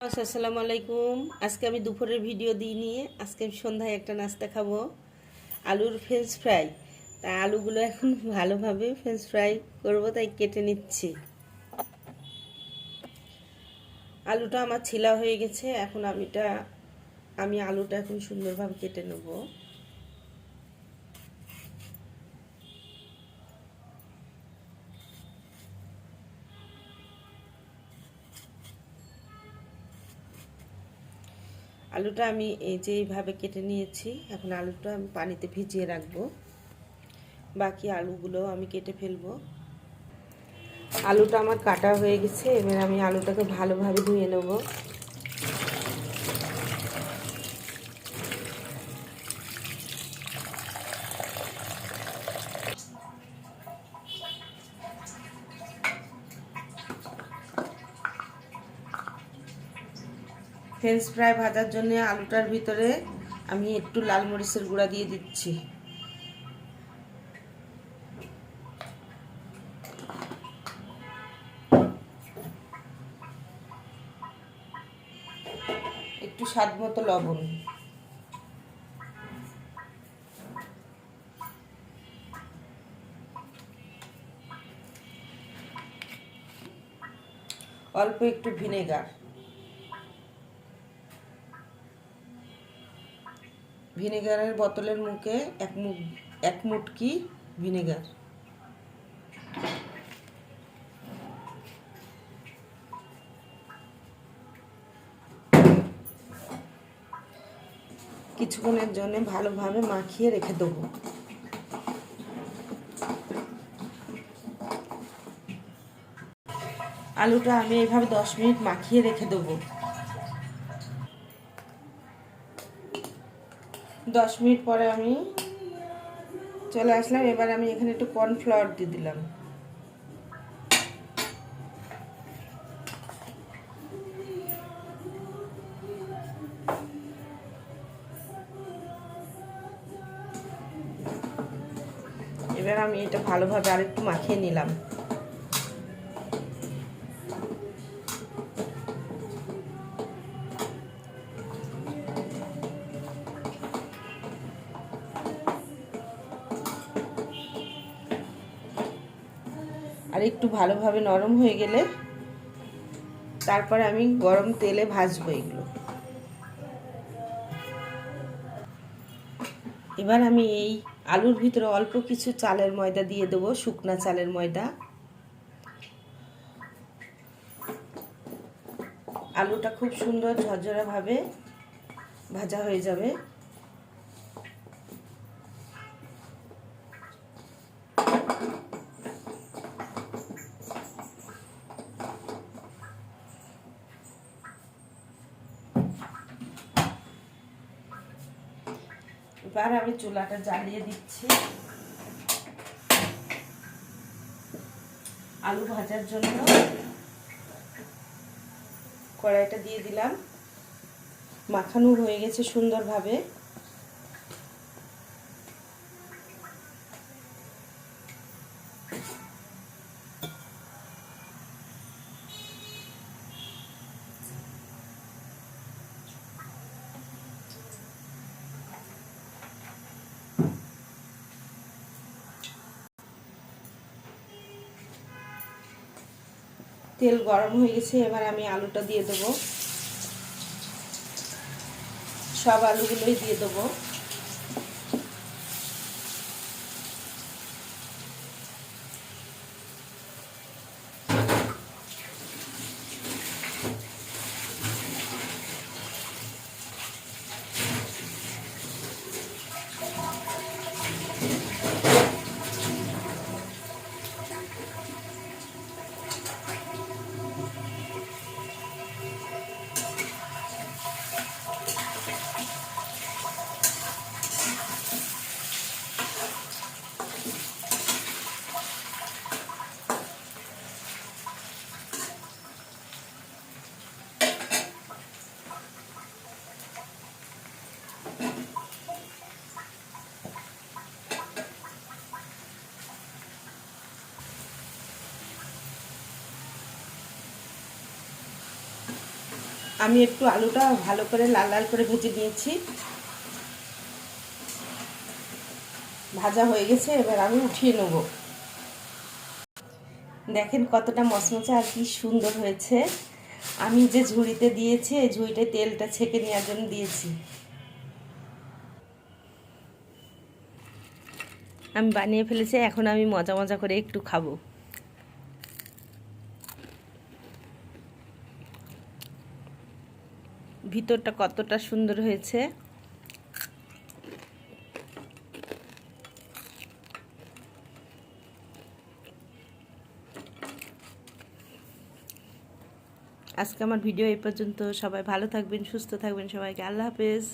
আসসালামু আলাইকুম। আজকে আমি দুপুরের ভিডিও দিই নিয়ে। আজকে আমি সন্ধ্যায় একটা নাস্তা খাব, আলুর ফ্রেঞ্চ ফ্রাই তা আলুগুলো এখন ভালোভাবে ফ্রেঞ্চ ফ্রাই করব, তাই কেটে নিচ্ছি। আলুটা আমার ছিলা হয়ে গেছে, এখন আমিটা, আমি আলুটা এখন সুন্দরভাবে কেটে নেব। আলুটা আমি এই যে এইভাবে কেটে নিয়েছি। এখন আলুটা আমি পানিতে ভিজিয়ে রাখব। বাকি আলুগুলো আমি কেটে ফেলব। আলুটা আমার কাটা হয়ে গেছে, এবার আমি আলুটাকে ভালোভাবে ধুয়ে নেব। ফ্রেঞ্চ ফ্রাই ভাজার জন্য আলুটার ভিতরে আমি একটু লাল মরিচের গুঁড়া দিয়ে দিচ্ছি। একটু স্বাদ মতো লবণ। অল্প একটু ভিনেগার। ভিনেগারের বোতলের মুখে এক মুখ, এক মুটকি ভিনেগার। কিছুক্ষণের জন্য ভালোভাবে মাখিয়ে রেখে দেবো। আলুটা আমি এইভাবে দশ মিনিট মাখিয়ে রেখে দেবো। দশ মিনিট পরে আমি চলে আসলাম। এবার আমি এখানে একটু কর্নফ্লাওয়ার দিয়ে দিলাম। এবার আমি এটা ভালোভাবে আরেকটু মাখিয়ে নিলাম। আর একটু ভালোভাবে নরম হয়ে গেলে তারপরে আমি গরম তেলে ভাজবো এগুলো। এবার আমি এই আলুর ভিতরে অল্প কিছু চালের ময়দা দিয়ে দেবো, শুকনা চালের ময়দা। আলুটা খুব সুন্দর ঝরঝরাভাবে ভাজা হয়ে যাবে। এবার আমি চুলাটা জ্বালিয়ে দিচ্ছি। আলু ভাজার জন্য কড়াইটা দিয়ে দিলাম। মাখানো হয়ে গেছে সুন্দরভাবে। তেল গরম হয়ে গেছে এবার আমি আলুটা দিয়ে দেবো। সব আলুগুলোই দিয়ে দেবো। আমি একটু আলুটা ভালো করে লাল লাল করে ভেজে নিয়েছি। ভাজা হয়ে গেছে, এবার আমি উঠিয়ে নেব। দেখেন কতটা মচমচে আর কি সুন্দর হয়েছে। আমি যে ঝুড়িতে দিয়েছি, এই ঝুড়িটায় তেলটা ছেঁকে নেওয়ার জন্য দিয়েছি। আমি বানিয়ে ফেলেছি, এখন আমি মজা মজা করে একটু খাব। ভিতরটা কতটা সুন্দর হয়েছে। আজকে আমার ভিডিও এই পর্যন্ত। সবাই ভালো থাকবেন, সুস্থ থাকবেন সবাইকে। আল্লাহ হাফেজ।